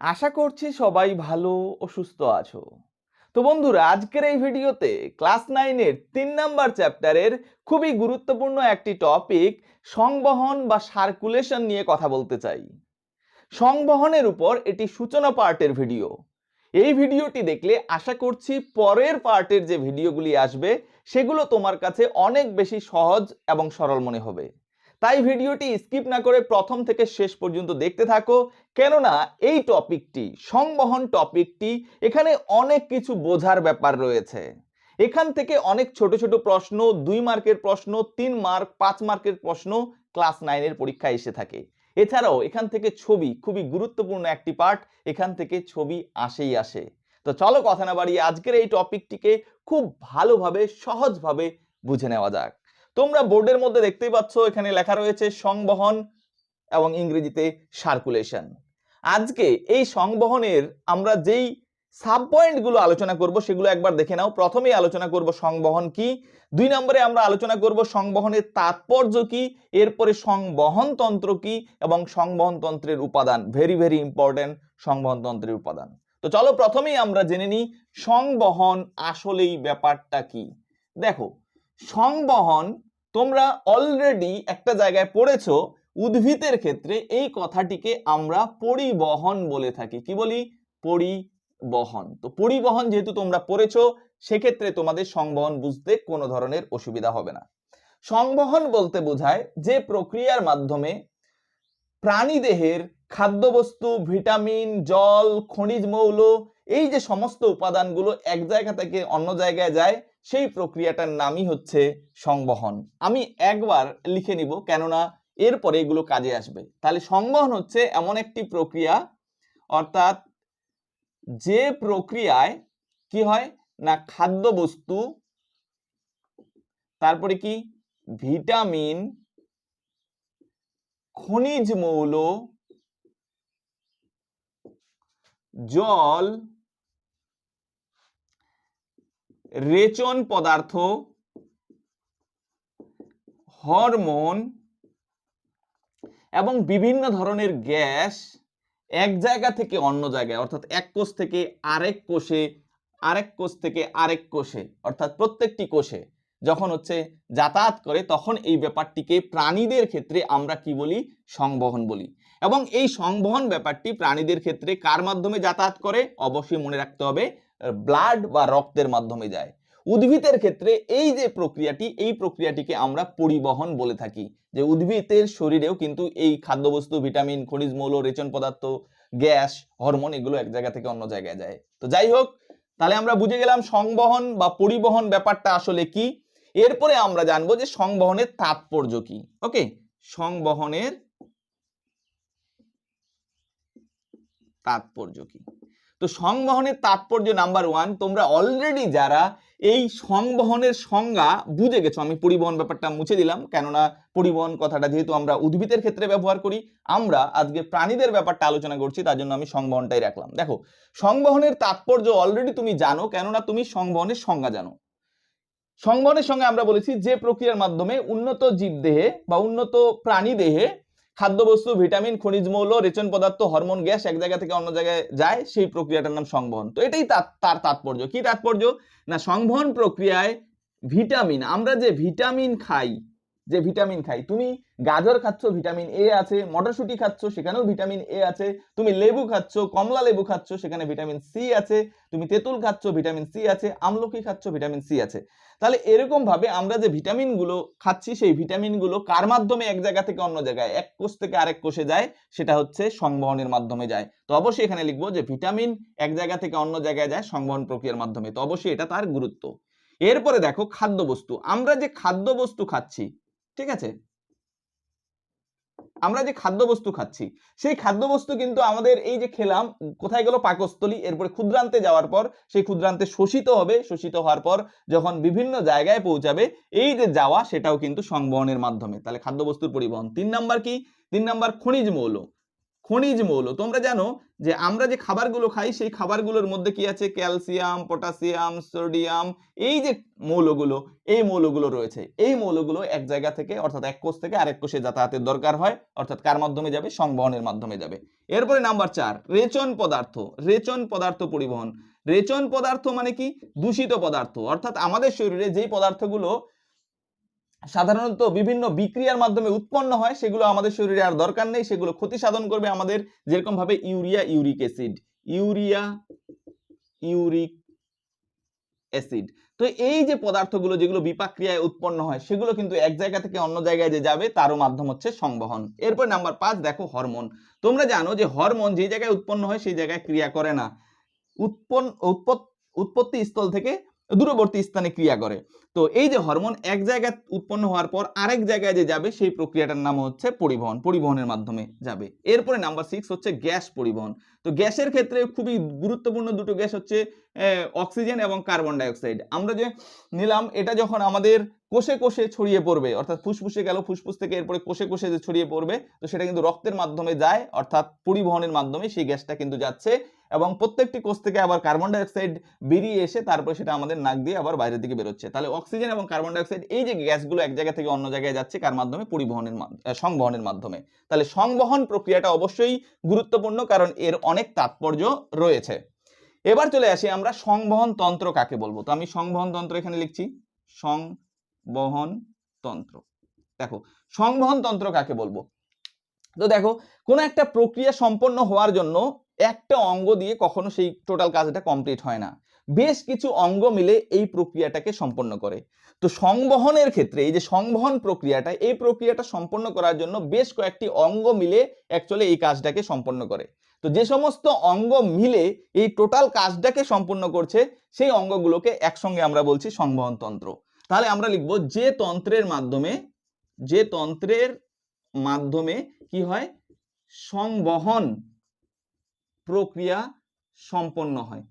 আশা করছি সবাই ভালো ও সুস্থ আছো। তো বন্ধুরা, আজকের এই ভিডিওতে ক্লাস নাইনের তিন নাম্বার চ্যাপ্টারের খুবই গুরুত্বপূর্ণ একটি টপিক সংবহন বা সার্কুলেশন নিয়ে কথা বলতে চাই। সংবহনের উপর এটি সূচনা পার্টের ভিডিও। এই ভিডিওটি দেখলে আশা করছি পরের পার্টের যে ভিডিওগুলি আসবে, সেগুলো তোমার কাছে অনেক বেশি সহজ এবং সরল মনে হবে। তাই ভিডিওটি স্কিপ না করে প্রথম থেকে শেষ পর্যন্ত দেখতে থাকো। কেননা এই টপিকটি, সংবহন টপিকটি, এখানে অনেক কিছু বোঝার ব্যাপার রয়েছে। এখান থেকে অনেক ছোট ছোট প্রশ্ন, দুই মার্কের প্রশ্ন, তিন মার্ক, পাঁচ মার্কের প্রশ্ন ক্লাস নাইনের পরীক্ষায় এসে থাকে। এছাড়াও এখান থেকে ছবি, খুবই গুরুত্বপূর্ণ একটি পার্ট, এখান থেকে ছবি আসেই আসে। তো চলো কথা না বাড়িয়ে আজকের এই টপিকটিকে খুব ভালোভাবে, সহজভাবে বুঝে নেওয়া যাক। তোমরা বোর্ডের মধ্যে দেখতেই পাচ্ছ, এখানে লেখা রয়েছে সংবহন এবং ইংরেজিতে সার্কুলেশন আজকে এই সংবহনের আমরা যেই সাব পয়েন্টগুলো আলোচনা করব, সেগুলো একবার দেখে নাও। প্রথমেই আলোচনা করব সংবহন কি? দুই নম্বরে আমরা আলোচনা করব সংবহনের তাৎপর্য কি, এরপরে সংবহন তন্ত্র কি এবং সংবহন তন্ত্রের উপাদান। ভেরি ভেরি ইম্পর্টেন্ট সংবহন তন্ত্রের উপাদান। তো চলো প্রথমেই আমরা জেনে নিই সংবহন আসলেই ব্যাপারটা কি। দেখো, সংবহন তোমরা অলরেডি একটা জায়গায় পড়েছো, উদ্ভিদের ক্ষেত্রে এই কথাটিকে আমরা পরিবহন বলে থাকি। কি বলি? পরিবহন। তো পরিবহন যেহেতু তোমরা পড়েছো, সেক্ষেত্রে তোমাদের সংবহন বুঝতে কোনো ধরনের অসুবিধা হবে না। সংবহন বলতে বোঝায় যে প্রক্রিয়ার মাধ্যমে প্রাণীদেহের খাদ্যবস্তু, ভিটামিন, জল, খনিজ মৌল, এই যে সমস্ত উপাদানগুলো এক জায়গা থেকে অন্য জায়গায় যায় সেই প্রক্রিয়াটার নামই হচ্ছে সংবহন। আমি একবার লিখে নিব, কেননা এরপরে এগুলো কাজে আসবে। তাহলে সংবহন হচ্ছে এমন একটি প্রক্রিয়া, অর্থাৎ যে প্রক্রিয়ায় কি হয় না, খাদ্যবস্তু, তারপরে কি, ভিটামিন, খনিজ মৌল, জল রেচন পদার্থ, হরমোন এবং বিভিন্ন ধরনের গ্যাস এক জায়গা থেকে অন্য জায়গায়, অর্থাৎ এক কোষ থেকে আরেক কোষে, আরেক কোষ থেকে আরেক কোষে, অর্থাৎ প্রত্যেকটি কোষে যখন হচ্ছে যাতায়াত করে তখন এই ব্যাপারটিকে প্রাণীদের ক্ষেত্রে আমরা কি বলি? সংবহন বলি। এবং এই সংবহন ব্যাপারটি প্রাণীদের ক্ষেত্রে কার মাধ্যমে যাতায়াত করে? অবশ্যই মনে রাখতে হবে ব্লাড বা রক্তের মাধ্যমে যায়। উদ্ভিদের ক্ষেত্রে এই যে প্রক্রিয়াটি, এই প্রক্রিয়াটিকে আমরা পরিবহন বলে থাকি। যে উদ্ভিদের শরীরেও কিন্তু এই খাদ্যবস্তু, ভিটামিন, খনিজ মৌল, রেচন পদার্থ, গ্যাস, হরমোন এগুলো এক জায়গা থেকে অন্য জায়গায় যায়। তো যাই হোক, তাহলে আমরা বুঝে গেলাম সংবহন বা পরিবহন ব্যাপারটা আসলে কি। এরপরে আমরা জানব যে সংবহনের তাৎপর্য কি। ওকে? সংবহনের তাৎপর্য কি। তো সংবহনের তাৎপর্য নাম্বার ওয়ান তোমরা অলরেডি যারা এই সংবহনের সংজ্ঞা বুঝে গেছো, আমি পরিবহন ব্যাপারটা মুছে দিলাম, কেননা পরিবহন কথাটা যেহেতু আমরা উদ্ভিদের ক্ষেত্রে ব্যবহার করি, আমরা আজকে প্রাণীদের ব্যাপারটা আলোচনা করছি, তার জন্য আমি সংবহনটাই রাখলাম। দেখো, সংবহনের তাৎপর্য অলরেডি তুমি জানো, কেননা তুমি সংবহনের সংজ্ঞা জানো। সংবহনের সঙ্গে আমরা বলেছি যে প্রক্রিয়ার মাধ্যমে উন্নত জীবদেহে বা উন্নত প্রাণী দেহে খাদ্যবস্তু, ভিটামিন, খনিজ মৌল, রেচন পদার্থ, হরমোন, গ্যাস এক জায়গা থেকে অন্য জায়গায় যায়, সেই প্রক্রিয়াটার নাম সংবহন। তো এটাই তার তাৎপর্য। কি তাৎপর্য? না, সংবহন প্রক্রিয়ায় ভিটামিন, আমরা যে ভিটামিন খাই যে ভিটামিন খাই। তুমি গাজর খাচ্ছ, ভিটামিন এ আছে, মটরশুঁটি খাচ্ছ, সেখানেও ভিটামিন এ আছে। তুমি লেবু খাচ্ছ, কমলা লেবু খাচ্ছ, সেখানে ভিটামিন সি আছে। তুমি তেঁতুল খাচ্ছ, ভিটামিন সি আছে। আমলকি খাচ্ছ, ভিটামিন সি আছে। তাহলে এরকম ভাবে আমরা যে ভিটামিনগুলো খাচ্ছি, সেই ভিটামিনগুলো কার মাধ্যমে এক জায়গা থেকে অন্য জায়গায়, এক কোষ থেকে আরেক কোষে যায়, সেটা হচ্ছে সংবহনের মাধ্যমে যায়। তো অবশ্যই এখানে লিখব যে ভিটামিন এক জায়গা থেকে অন্য জায়গায় যায় সংবহন প্রক্রিয়ার মাধ্যমে। তো অবশ্যই এটা তার গুরুত্ব। এরপরে দেখো খাদ্যবস্তু। আমরা যে খাদ্যবস্তু খাচ্ছি ঠিক আছে? আমরা যে খাদ্যবস্তু খাচ্ছি, সেই খাদ্যবস্তু কিন্তু আমাদের এই যে খেলাম, কোথায় গেল? পাকস্থলী, এরপরে ক্ষুদ্রান্তে যাওয়ার পর, সেই ক্ষুদ্রান্তে শোষিত হবে, শোষিত হওয়ার পর যখন বিভিন্ন জায়গায় পৌঁছাবে, এই যে যাওয়া, সেটাও কিন্তু সংবহনের মাধ্যমে। তাহলে খাদ্যবস্তুর পরিবহন। তিন নাম্বার কি? তিন নাম্বার খনিজ মৌল। খনিজ মৌল। তোমরা জানো যে আমরা যে খাবারগুলো খাই, সেই খাবারগুলোর মধ্যে কি আছে? ক্যালসিয়াম পটাশিয়াম সোডিয়াম, এই যে মৌলগুলো, এই মৌলগুলো রয়েছে। এই মৌলগুলো এক জায়গা থেকে, অর্থাৎ এক কোষ থেকে আরেক কোষে যাতায়াতের দরকার হয়, অর্থাৎ কার মাধ্যমে যাবে? সংবহনের মাধ্যমে যাবে। এরপরে নাম্বার চার, রেচন পদার্থ। রেচন পদার্থ পরিবহন। রেচন পদার্থ মানে কি? দূষিত পদার্থ। অর্থাৎ আমাদের শরীরে যেই পদার্থগুলো সাধারণত বিভিন্ন বিক্রিয়ার মাধ্যমে উৎপন্ন হয়, সেগুলো আমাদের শরীরে আর দরকার নেই, সেগুলো ক্ষতি সাধন করবে আমাদের যেরকম ভাবে urea, uric acid. Urea, uric acid. তো এই যে পদার্থগুলো যেগুলো বিপাক্রিয়ায় উৎপন্ন হয়, সেগুলো কিন্তু এক জায়গা থেকে অন্য জায়গায় যে যাবে, তারও মাধ্যম হচ্ছে সংবহন। এরপর নাম্বার পাঁচ, দেখো হরমোন। তোমরা জানো যে হরমোন যে জায়গায় উৎপন্ন হয়, সেই জায়গায় ক্রিয়া করে না। উৎপন্ন উৎপত্তি স্থল থেকে দূরবর্তী স্থানে ক্রিয়া করে। তো এই যে হরমোন এক জায়গায় উৎপন্ন হওয়ার পর আরেক জায়গায় যে যাবে, সেই প্রক্রিয়াটার নাম হচ্ছে পরিবহন। পরিবহনের মাধ্যমে যাবে। এরপরে নাম্বার সিক্স হচ্ছে গ্যাস পরিবহন। তো গ্যাসের ক্ষেত্রে খুবই গুরুত্বপূর্ণ দুটো গ্যাস হচ্ছে অক্সিজেন এবং কার্বন ডাইঅক্সাইড। আমরা যে নিলাম, এটা যখন আমাদের কোষে কোষে ছড়িয়ে পড়বে, অর্থাৎ ফুসফুসে গেল, ফুসফুস থেকে এরপরে কোষে কোষে যে ছড়িয়ে পড়বে, তো সেটা কিন্তু রক্তের মাধ্যমে যায়, অর্থাৎ পরিবহনের মাধ্যমে সেই গ্যাসটা কিন্তু যাচ্ছে এবং প্রত্যেকটি কোষ থেকে আবার কার্বন ডাইঅক্সাইড বেরিয়ে এসে তারপরে সেটা আমাদের নাক দিয়ে আবার বাইরের দিকে বেরোচ্ছে। তাহলে অক্সিজেন এবং কার্বন ডাইঅক্সাইড এই যে গ্যাসগুলো এক জায়গা থেকে অন্য জায়গায় যাচ্ছে, কার মাধ্যমে? পরিবহনের সংবহনের মাধ্যমে। তাহলে সংবহন প্রক্রিয়াটা অবশ্যই গুরুত্বপূর্ণ, কারণ এর অনেক তাৎপর্য রয়েছে। এবার চলে আসি আমরা সংবহন তন্ত্র কাকে বলব? তো আমি সংবহন তন্ত্র এখানে লিখছি। সংবহন তন্ত্র। দেখো, সংবহন তন্ত্র কাকে বলব? তো দেখো, কোনো একটা প্রক্রিয়া সম্পন্ন হওয়ার জন্য একটা অঙ্গ দিয়ে কখনো সেই টোটাল কাজটা কমপ্লিট হয় না। বেশ কিছু অঙ্গ মিলে এই প্রক্রিয়াটাকে সম্পন্ন করে। তো সংবহনের ক্ষেত্রে এই যে সংবহন প্রক্রিয়াটা, এই প্রক্রিয়াটা সম্পন্ন করার জন্য বেশ কয়েকটি অঙ্গ মিলে অ্যাকচুয়ালি এই কাজটাকে সম্পন্ন করে। তো যে সমস্ত অঙ্গ মিলে এই টোটাল কাজটাকে সম্পন্ন করছে, সেই অঙ্গগুলোকে একসঙ্গে আমরা বলছি সংবহন তন্ত্র। তাহলে আমরা লিখব যে তন্ত্রের মাধ্যমে, যে তন্ত্রের মাধ্যমে কি হয়? সংবহন প্রক্রিয়া সম্পন্ন হয়।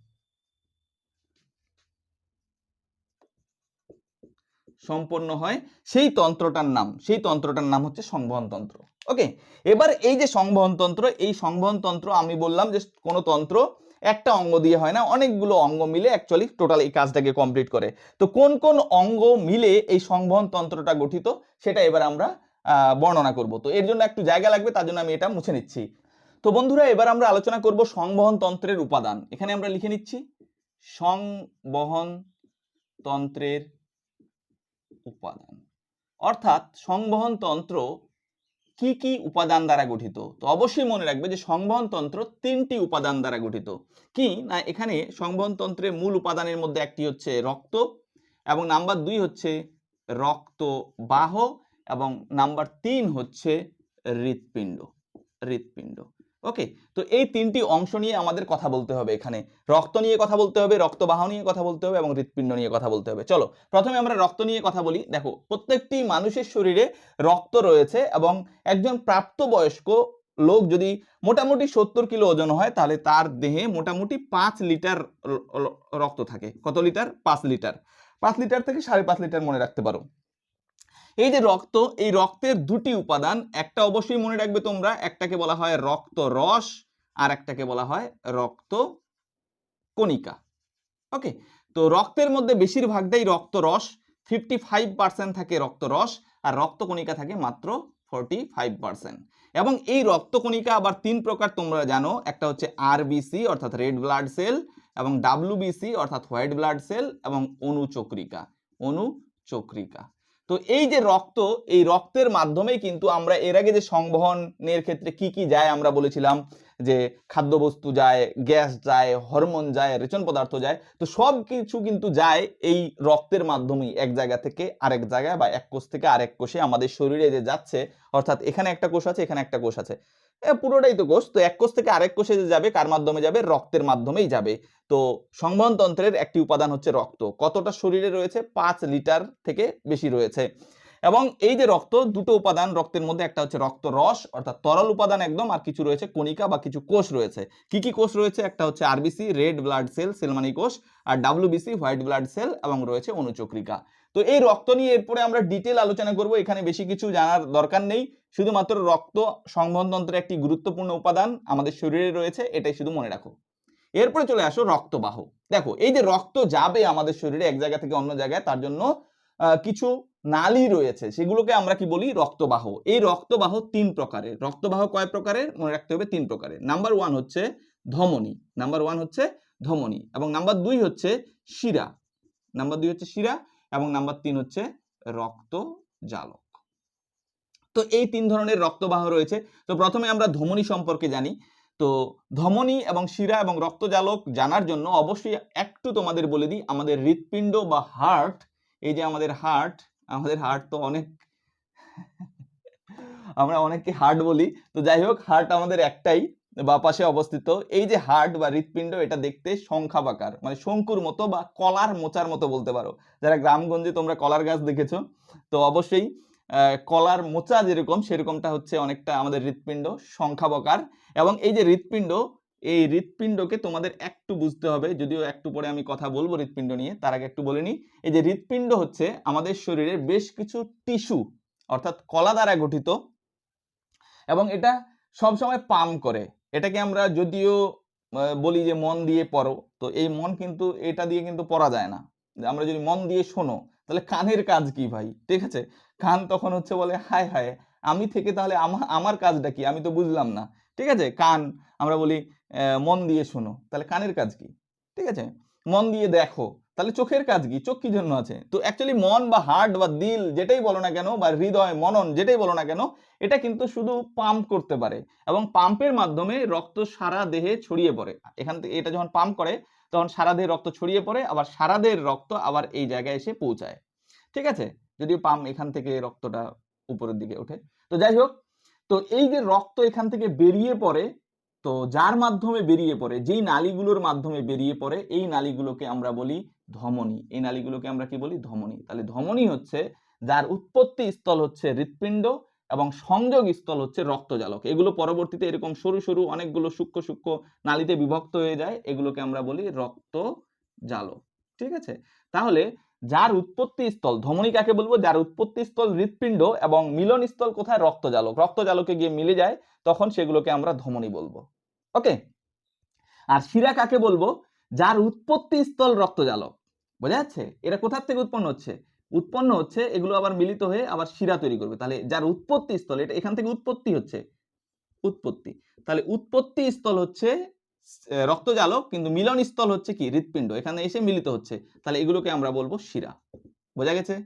সম্পন্ন হয় সেই তন্ত্রটার নাম। সেই তন্ত্রটার নাম হচ্ছে সংবহনতন্ত্র ওকে? এবার এই যে সংবহনতন্ত্র এই সংবহনতন্ত্র আমি বললাম যে কোনো তন্ত্র একটা অঙ্গ দিয়ে হয় না, অনেকগুলো অঙ্গ মিলে অ্যাকচুয়ালি টোটাল এই কাজটাকে কমপ্লিট করে। তো কোন কোন অঙ্গ মিলে এই সংবহন তন্ত্রটা গঠিত, সেটা এবার আমরা বর্ণনা করব। তো এর জন্য একটু জায়গা লাগবে, তার জন্য আমি এটা মুছে নিচ্ছি। তো বন্ধুরা, এবার আমরা আলোচনা করব সংবহন তন্ত্রের উপাদান। এখানে আমরা লিখে নিচ্ছি সংবহন তন্ত্রের উপাদান। অর্থাৎ সংবহন তন্ত্র কি কি উপাদান দ্বারা গঠিত? তো অবশ্যই মনে রাখবে যে সংবহন তন্ত্র তিনটি উপাদান দ্বারা গঠিত। কি? না, এখানে সংবহন তন্ত্রের মূল উপাদানের মধ্যে একটি হচ্ছে রক্ত এবং নাম্বার দুই হচ্ছে রক্ত বাহ এবং নাম্বার তিন হচ্ছে হৃৎপিণ্ড। হৃৎপিণ্ড। ওকে তো এই তিনটি অংশ নিয়ে আমাদের কথা বলতে হবে এখানে। রক্ত নিয়ে কথা বলতে হবে, রক্তবাহ নিয়ে কথা বলতে হবে এবং হৃৎপিণ্ড নিয়ে কথা বলতে হবে। চলো, প্রথমে আমরা রক্ত নিয়ে কথা বলি। দেখো, প্রত্যেকটি মানুষের শরীরে রক্ত রয়েছে এবং একজন প্রাপ্তবয়স্ক লোক যদি মোটামুটি সত্তর কিলো ওজন হয়, তাহলে তার দেহে মোটামুটি পাঁচ লিটার রক্ত থাকে। কত লিটার? পাঁচ লিটার। পাঁচ লিটার থেকে সাড়ে পাঁচ লিটার মনে রাখতে পারো। এই যে রক্ত, এই রক্তের দুটি উপাদান, একটা অবশ্যই মনে রাখবে তোমরা, একটাকে বলা হয় রক্ত রস আর একটাকে বলা হয় রক্ত কণিকা। ওকে তো রক্তের মধ্যে বেশিরভাগটাই রক্ত রস ফিফটি ফাইভ পার্সেন্ট থাকে রক্ত রস আর রক্ত কণিকা থাকে মাত্র ফর্টি ফাইভ পার্সেন্ট এবং এই রক্তকণিকা আবার তিন প্রকার তোমরা জানো, একটা হচ্ছে আরবিসি অর্থাৎ রেড ব্লাড সেল এবং ডাব্লিউবিসি অর্থাৎ হোয়াইট ব্লাড সেল এবং অনুচক্রিকা। অনুচক্রিকা। তো এই যে রক্ত, এই রক্তের মাধ্যমেই কিন্তু আমরা এর আগে যে সংবহনের ক্ষেত্রে কি কি যায় আমরা বলেছিলাম যে খাদ্যবস্তু যায়, গ্যাস যায়, হরমোন যায়, রেচন পদার্থ যায়, তো সব কিছু কিন্তু যায় এই রক্তের মাধ্যমেই এক জায়গা থেকে আরেক জায়গায় বা এক কোষ থেকে আরেক কোষে আমাদের শরীরে যে যাচ্ছে, অর্থাৎ এখানে একটা কোষ আছে, এখানে একটা কোষ আছে। পুরোটাই তো কোষ, তো এক কোষ থেকে আরেক কোষে যে যাবে, কার মাধ্যমে যাবে? রক্তের মাধ্যমেই যাবে। তো সংবহন তন্ত্রের একটি উপাদান হচ্ছে রক্ত। কতটা শরীরে রয়েছে? পাঁচ লিটার থেকে বেশি রয়েছে। এবং এই যে রক্ত, দুটো উপাদান, রক্তের মধ্যে একটা হচ্ছে রক্ত রস, অর্থাৎ তরল উপাদান একদম, আর কিছু রয়েছে কণিকা বা কিছু কোষ রয়েছে। কি কি কোষ রয়েছে? একটা হচ্ছে আরবিসি রেড ব্লাড সেল সেলমানি কোষ, আর ডাব্লিউবিসি হোয়াইট ব্লাড সেল এবং রয়েছে অনুচক্রিকা। তো এই রক্ত নিয়ে এরপরে আমরা ডিটেল আলোচনা করব, এখানে বেশি কিছু জানার দরকার নেই। শুধুমাত্র রক্ত সংবহনতন্ত্রের একটি গুরুত্বপূর্ণ উপাদান আমাদের শরীরে রয়েছে, এটাই শুধু মনে রাখো। এরপরে চলে আসো রক্তবাহ দেখো, এই যে রক্ত যাবে আমাদের শরীরে এক জায়গা থেকে অন্য জায়গায়, তার জন্য কিছু নালী রয়েছে, সেগুলোকে আমরা কি বলি? রক্তবাহ। এই রক্তবাহ তিন প্রকারের। রক্তবাহ কয় প্রকারের? মনে রাখতে হবে তিন প্রকারের। নাম্বার ওয়ান হচ্ছে ধমনী। নাম্বার ওয়ান হচ্ছে ধমনী। এবং নাম্বার দুই হচ্ছে শিরা। নাম্বার দুই হচ্ছে শিরা এবং নাম্বার তিন হচ্ছে রক্ত জালক তো এই তিন ধরনের রক্তবাহ রয়েছে। তো প্রথমে আমরা ধমনী সম্পর্কে জানি। তো ধমনী এবং শিরা এবং রক্তজালক জানার জন্য অবশ্যই একটু তোমাদের বলে দিই, আমাদের হৃৎপিণ্ড বা হার্ট এই যে আমাদের হার্ট আমাদের হার্ট তো অনেক আমরা অনেককে হার্ট বলি। তো যাই হোক হার্ট আমাদের একটাই, বা পাশে অবস্থিত। এই যে হার্ট বা হৃৎপিণ্ড, এটা দেখতে সংখ্যাবাকার মানে শঙ্কুর মতো বা কলার মোচার মতো বলতে পারো। যারা গ্রামগঞ্জে তোমরা কলার গাছ দেখেছ, তো অবশ্যই কলার মোচা যেরকম, সেরকমটা হচ্ছে অনেকটা আমাদের হৃৎপিণ্ড সংখ্যাবকার এবং এই যে হৃৎপিণ্ড এই হৃৎপিণ্ডকে তোমাদের একটু বুঝতে হবে, যদিও একটু পরে আমি কথা বলব হৃৎপিণ্ড নিয়ে, তার আগে একটু বলে নিই। এই যে হৃৎপিণ্ড হচ্ছে আমাদের শরীরের বেশ কিছু টিস্যু, অর্থাৎ কলা দ্বারা গঠিত, এবং এটা সব সময় পাম করে। এটাকে আমরা যদিও বলি যে মন দিয়ে পড়ো তো এই মন কিন্তু এটা দিয়ে কিন্তু পড়া যায় না। আমরা যদি মন দিয়ে শোনো, তাহলে কানের কাজ কি ভাই? ঠিক আছে? কান তখন হচ্ছে বলে, হায় হায়, আমি থেকে তাহলে আমার কাজটা কি? আমি তো বুঝলাম না। ঠিক আছে? কান, আমরা বলি মন দিয়ে শোনো। তাহলে কানের কাজ কি? ঠিক আছে? মন দিয়ে দেখো। তাহলে চোখের কাজ কি? চোখ কি জন্য আছে? তো অ্যাকচুয়ালি মন বা হার্ট বা দিল যেটাই বলো না কেন, বা হৃদয়, মনন যেটাই বলো না কেন, এটা কিন্তু শুধু পাম্প করতে পারে এবং পাম্পের মাধ্যমে রক্ত সারা দেহে ছড়িয়ে পড়ে। এখান থেকে এটা যখন পাম্প করে, তখন সারা দেহে রক্ত ছড়িয়ে পড়ে, আবার সারা দেহের রক্ত আবার এই জায়গায় এসে পৌঁছায়। ঠিক আছে? যদিও পাম্প এখান থেকে রক্তটা উপরের দিকে ওঠে। তো যাই হোক, তো এই যে রক্ত এখান থেকে বেরিয়ে পড়ে তো যার মাধ্যমে বেরিয়ে পড়ে, যেই নালীগুলোর মাধ্যমে বেরিয়ে পড়ে, এই নালীগুলোকে আমরা বলি ধমনী। এই নালীগুলোকে আমরা কি বলি? ধমনী। তাহলে ধমনী হচ্ছে যার উৎপত্তি স্থল হচ্ছে হৃৎপিণ্ড এবং সংযোগ স্থল হচ্ছে রক্তজালক। এগুলো পরবর্তীতে এরকম সরু সরু অনেকগুলো সূক্ষ্ম সূক্ষ্ম নালীতে বিভক্ত হয়ে যায়। এগুলোকে আমরা বলি রক্ত জালক ঠিক আছে? তাহলে যার উৎপত্তি স্থল, ধমনী কাকে বলব? যার উৎপত্তি স্থল হৃৎপিণ্ড এবং মিলন স্থল কোথায়? রক্তজালক। রক্তজালকে গিয়ে মিলে যায়, তখন সেগুলোকে আমরা ধমনী বলব। ওকে? আর শিরা কাকে বলব? যার উৎপত্তি স্থল রক্তজালক। বোঝা যাচ্ছে? এরা কোথার থেকে উৎপন্ন হচ্ছে? উৎপন্ন হচ্ছে, এগুলো আবার মিলিত হয়ে আবার শিরা তৈরি করবে। তাহলে যার উৎপত্তি স্থল, এটা এখান থেকে উৎপত্তি হচ্ছে। উৎপত্তি। তাহলে উৎপত্তি স্থল হচ্ছে রক্তজালক কিন্তু মিলন স্থল হচ্ছে কি? হৃৎপিণ্ড। এখানে এসে মিলিত হচ্ছে। তাহলে এগুলোকে আমরা বলব শিরা। বোঝা গেছে?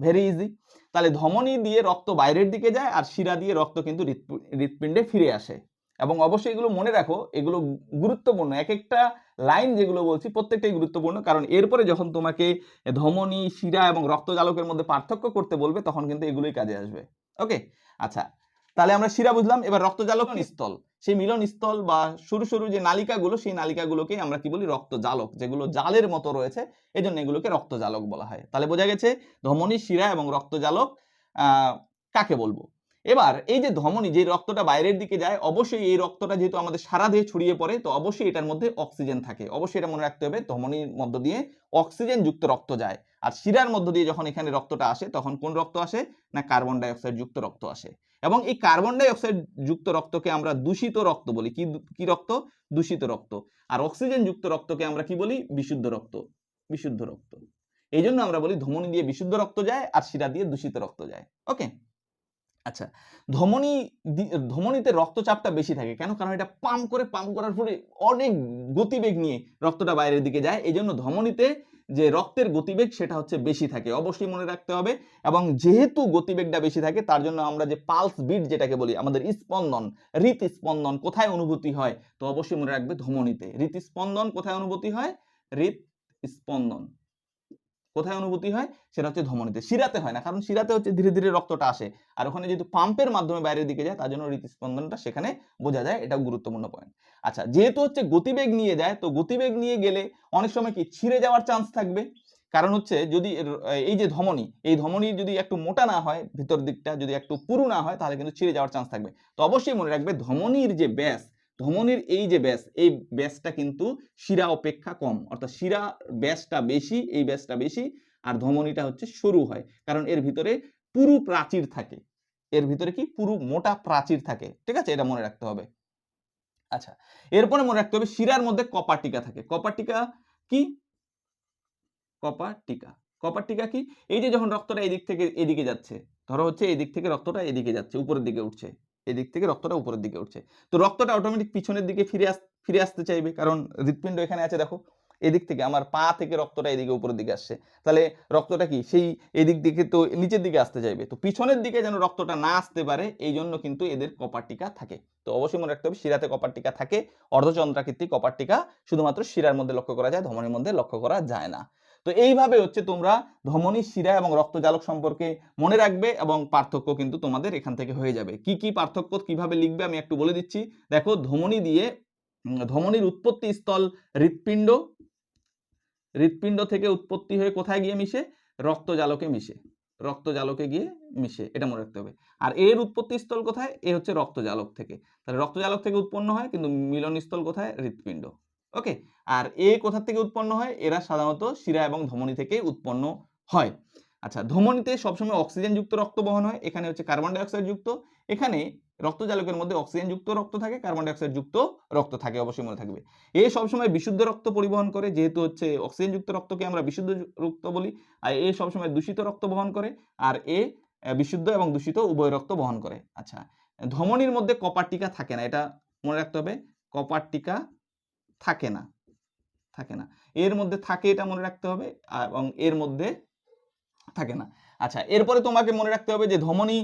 ভেরি ইজি তাহলে ধমনী দিয়ে রক্ত বাইরের দিকে যায় আর শিরা দিয়ে রক্ত কিন্তু হৃৎপি- হৃৎপিণ্ডে ফিরে আসে। এবং অবশ্যই এগুলো মনে রাখো, এগুলো গুরুত্বপূর্ণ। এক একটা লাইন যেগুলো বলছি প্রত্যেকটাই গুরুত্বপূর্ণ। কারণ এরপরে যখন তোমাকে ধমনী, শিরা এবং রক্তজালকের মধ্যে পার্থক্য করতে বলবে, তখন কিন্তু এগুলোই কাজে আসবে। ওকে আচ্ছা তাহলে আমরা শিরা বুঝলাম, এবার রক্তজালক স্থল সেই মিলন স্থল বা সরু সরু যে নালিকাগুলো, সেই নালিকাগুলোকে আমরা কি বলি? রক্তজালক, যেগুলো জালের মতো রয়েছে এই জন্য এগুলোকে রক্তজালক বলা হয়। তাহলে বোঝা গেছে ধমনী, শিরা এবং রক্তজালক কাকে বলব? এবার এই যে ধমনী, যে রক্তটা বাইরের দিকে যায়, অবশ্যই এই রক্তটা যেহেতু আমাদের সারা দেহে ছড়িয়ে পড়ে, তো অবশ্যই এটার মধ্যে অক্সিজেন থাকে। অবশ্যই এটা মনে রাখতে হবে, ধমনীর মধ্য দিয়ে অক্সিজেন যুক্ত রক্ত যায়। আর শিরার মধ্য দিয়ে যখন এখানে রক্তটা আসে, তখন কোন রক্ত আসে? না, কার্বন ডাই অক্সাইড যুক্ত রক্ত আসে। এবং এই কার্বন ডাই অক্সাইড যুক্ত রক্তকে আমরা দূষিত রক্ত বলি। কি কি রক্ত? দূষিত রক্ত। আর অক্সিজেন যুক্ত রক্তকে আমরা কি বলি? বিশুদ্ধ রক্ত। বিশুদ্ধ রক্ত। এই জন্য আমরা বলি ধমনী দিয়ে বিশুদ্ধ রক্ত যায় আর শিরা দিয়ে দূষিত রক্ত যায়। ওকে? আচ্ছা ধমনী ধমনীতে রক্তচাপটা বেশি থাকে। কেন? কারণ এটা পাম্প করে, পাম্প করার ফলে অনেক গতিবেগ নিয়ে রক্তটা বাইরের দিকে যায়। এই জন্য ধমনীতে যে রক্তের গতিবেগ সেটা হচ্ছে বেশি থাকে, অবশ্যই মনে রাখতে হবে। এবং যেহেতু গতিবেগটা বেশি থাকে, তার জন্য আমরা যে পালস বিট যেটাকে বলি, আমাদের স্পন্দন হৃৎস্পন্দন কোথায় অনুভূতি হয়, তো অবশ্যই মনে রাখবে ধমনীতে। হৃৎস্পন্দন কোথায় অনুভূতি হয়? হৃৎ স্পন্দন। কোথায় অনুভূতি হয়? সেটা হচ্ছে ধমনীতে। শিরাতে হয় না, কারণ শিরাতে হচ্ছে ধীরে ধীরে রক্তটা আসে। আর ওখানে যেহেতু পাম্পের মাধ্যমে বাইরের দিকে যায়, তার জন্য হৃৎস্পন্দনটা সেখানে বোঝা যায়, এটাও গুরুত্বপূর্ণ পয়েন্ট আচ্ছা যেহেতু হচ্ছে গতিবেগ নিয়ে যায়, তো গতিবেগ নিয়ে গেলে অনেক সময় কি ছিঁড়ে যাওয়ার চান্স থাকবে? কারণ হচ্ছে যদি এই যে ধমনী, এই ধমনী যদি একটু মোটা না হয়, ভিতর দিকটা যদি একটু পুরু না হয়, তাহলে কিন্তু ছিঁড়ে যাওয়ার চান্স থাকবে। তো অবশ্যই মনে রাখবে ধমনীর যে ব্যাস ধমনীর এই যে ব্যাস, এই ব্যাসটা কিন্তু শিরা অপেক্ষা কম। অর্থাৎ শিরা ব্যাসটা বেশি, এই ব্যাসটা বেশি, আর ধমনীটা হচ্ছে সরু হয়। কারণ এর ভিতরে পুরু প্রাচীর থাকে। এর ভিতরে কি? পুরো মোটা প্রাচীর থাকে। ঠিক আছে? এটা মনে রাখতে হবে। আচ্ছা এরপরে মনে রাখতে হবে শিরার মধ্যে কপার টিকা থাকে। কপার টিকা কি? কপার টিকা কপার টিকা কি? এই যে যখন রক্তটা এদিক থেকে এদিকে যাচ্ছে, ধরো হচ্ছে এদিক থেকে রক্তটা এদিকে যাচ্ছে, উপরের দিকে উঠছে। এদিক থেকে রক্তটা উপরের দিকে উঠছে। তো রক্তটা অটোমেটিক পিছনের দিকে ফিরে আস, ফিরে আসতে চাইবে, কারণ হৃৎপিণ্ড এখানে আছে দেখো। এদিক থেকে আমার পা থেকে রক্তটা এদিকে উপরের দিকে আসছে। তাহলে রক্তটা কি? সেই এদিক দিকে তো নিচের দিকে আসতে চাইবে। তো পিছনের দিকে যেন রক্তটা না আসতে পারে এই জন্য কিন্তু এদের কপার টিকা থাকে। তো অবশ্যই মনে রাখতে হবে, শিরাতে কপার টিকা থাকে। অর্ধচন্দ্রাকৃতি কপার টিকা শুধুমাত্র শিরার মধ্যে লক্ষ্য করা যায়, ধমনির মধ্যে লক্ষ্য করা যায় না। তো এইভাবে হচ্ছে তোমরা ধমনী, শিরা এবং রক্তজালক সম্পর্কে মনে রাখবে এবং পার্থক্য কিন্তু তোমাদের এখান থেকে হয়ে যাবে। কি কি পার্থক্য, কীভাবে লিখবে আমি একটু বলে দিচ্ছি। দেখো, ধমনী দিয়ে ধমনীর উৎপত্তি স্থল হৃৎপিণ্ড। হৃৎপিণ্ড থেকে উৎপত্তি হয়ে কোথায় গিয়ে মিশে? রক্তজালকে মিশে। রক্তজালকে গিয়ে মিশে, এটা মনে রাখতে হবে। আর এর উৎপত্তি স্থল কোথায়? এ হচ্ছে রক্তজালক থেকে। তাহলে রক্তজালক থেকে উৎপন্ন হয়, কিন্তু মিলনস্থল কোথায়? হৃৎপিণ্ড। ওকে আর এ কোথা থেকে উৎপন্ন হয়? এরা সাধারণত শিরা এবং ধমনী থেকে উৎপন্ন হয়। আচ্ছা ধমনীতে সবসময় অক্সিজেন যুক্ত রক্ত বহন হয়। এখানে হচ্ছে কার্বন ডাইঅক্সাইড যুক্ত। এখানে রক্তজালকের মধ্যে অক্সিজেন যুক্ত রক্ত থাকে কার্বন ডাইঅক্সাইড যুক্ত রক্ত থাকে, অবশ্যই মনে থাকবে। এ সবসময় বিশুদ্ধ রক্ত পরিবহন করে, যেহেতু হচ্ছে অক্সিজেন যুক্ত রক্তকে আমরা বিশুদ্ধ রক্ত বলি, আর এ সবসময় দূষিত রক্ত বহন করে, আর এ বিশুদ্ধ এবং দূষিত উভয় রক্ত বহন করে। আচ্ছা ধমনীর মধ্যে কপার টিকা থাকে না, এটা মনে রাখতে হবে। কপার টিকা থাকে না থাকে না। এর মধ্যে থাকে এটা মনে রাখতে হবে এবং এর মধ্যে থাকে না। আচ্ছা এরপরে তোমাকে মনে রাখতে হবে যে ধমনী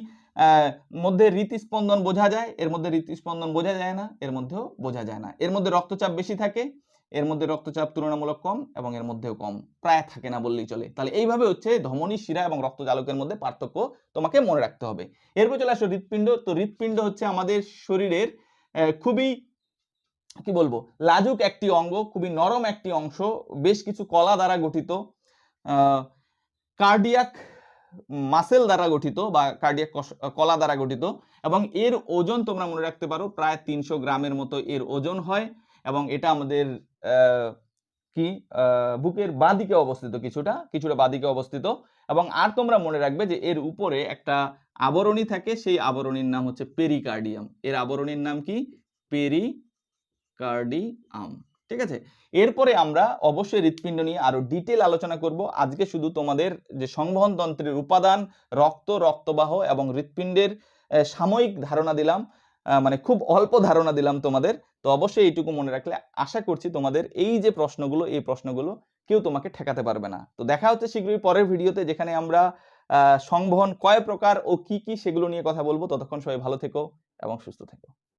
মধ্যে হৃৎস্পন্দন বোঝা যায়, এর মধ্যে হৃৎস্পন্দন বোঝা যায় না, এর মধ্যেও বোঝা যায় না। এর মধ্যে রক্তচাপ বেশি থাকে, এর মধ্যে রক্তচাপ তুলনামূলক কম এবং এর মধ্যেও কম, প্রায় থাকে না বললেই চলে। তাহলে এইভাবে হচ্ছে ধমনী, শিরা এবং রক্তজালকের মধ্যে পার্থক্য তোমাকে মনে রাখতে হবে। এরপর চলে আসো হৃৎপিণ্ড। তো হৃৎপিণ্ড হচ্ছে আমাদের শরীরের খুবই কি বলব? লাজুক একটি অঙ্গ, খুবই নরম একটি অংশ, বেশ কিছু কলা দ্বারা গঠিত কার্ডিয়াক মাসেল দ্বারা গঠিত বা কার্ডিয়াক কলা দ্বারা গঠিত এবং এর ওজন তোমরা মনে রাখতে পারো, প্রায় তিনশো গ্রামের মতো এর ওজন হয় এবং এটা আমাদের কি বুকের বাঁদিকে অবস্থিত কিছুটা কিছুটা বাঁদিকে অবস্থিত এবং আর তোমরা মনে রাখবে যে এর উপরে একটা আবরণী থাকে, সেই আবরণীর নাম হচ্ছে পেরিকার্ডিয়াম এর আবরণীর নাম কি? পেরি কার্ডিয়াম, ঠিক আছে? এরপরে আমরা অবশ্যই হৃৎপিণ্ড নিয়ে আরও ডিটেল আলোচনা করব। আজকে শুধু তোমাদের যে সংবহন তন্ত্রের উপাদান, রক্ত, রক্তবাহ এবং হৃৎপিণ্ডের সাময়িক ধারণা দিলাম মানে খুব অল্প ধারণা দিলাম তোমাদের। তো অবশ্যই এইটুকু মনে রাখলে আশা করছি তোমাদের এই যে প্রশ্নগুলো, এই প্রশ্নগুলো কেউ তোমাকে ঠেকাতে পারবে না। তো দেখা হচ্ছে শীঘ্রই পরের ভিডিওতে যেখানে আমরা সংবহন কয় প্রকার ও কি কি সেগুলো নিয়ে কথা বলব। ততক্ষণ সবাই ভালো থেকো এবং সুস্থ থেকো।